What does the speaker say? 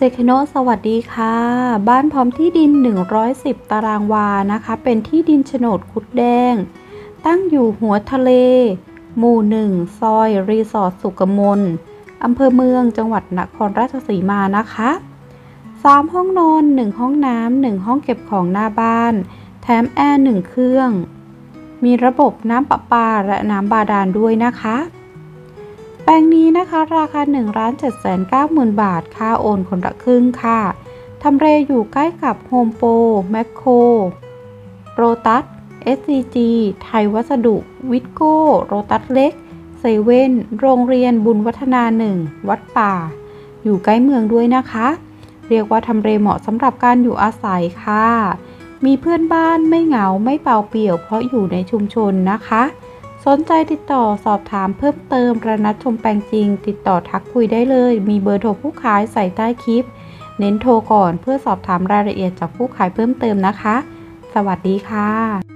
เจคโนสวัสดีค่ะ บ้านพร้อมที่ดิน 110 ตารางวานะคะ เป็นที่ดินโฉนดคุดแดง ตั้งอยู่หัวทะเล หมู่หนึ่งซอย รีสอร์ทสุกมลอำเภอเมืองจังหวัดนครราชสีมานะคะ 3 ห้องนอน 1 ห้องน้ำ1ห้องเก็บของหน้าบ้าน แถมแอร์1เครื่อง มีระบบน้ำประปาและน้ำบาดาลด้วยนะคะ แปลงนี้นะคะราคา1ล้าน7 9 0 0 0 บาท ค่าโอนคนละครึ่งค่ะทำเลอยู่ใกล้กับโฮมโปรแมคโครโรตัส SCG ไทยวัสดุ วิทโก้ โรตัสเล็ก เซเว่น โรงเรียนบุญวัฒนาหนึ่ง วัดป่า อยู่ใกล้เมืองด้วยนะคะ เรียกว่าทำเลเหมาะสำหรับการอยู่อาศัยค่ะ มีเพื่อนบ้านไม่เหงาไม่เปล่าเปี่ยวเพราะอยู่ในชุมชนนะคะ สนใจติดต่อสอบถามเพิ่มเติมระนัดชมแปลงจริง ติดต่อทักคุยได้เลย มีเบอร์โทรผู้ขายใส่ใต้คลิป เน้นโทรก่อนเพื่อสอบถามรายละเอียดจากผู้ขายเพิ่มเติมนะคะ สวัสดีค่ะ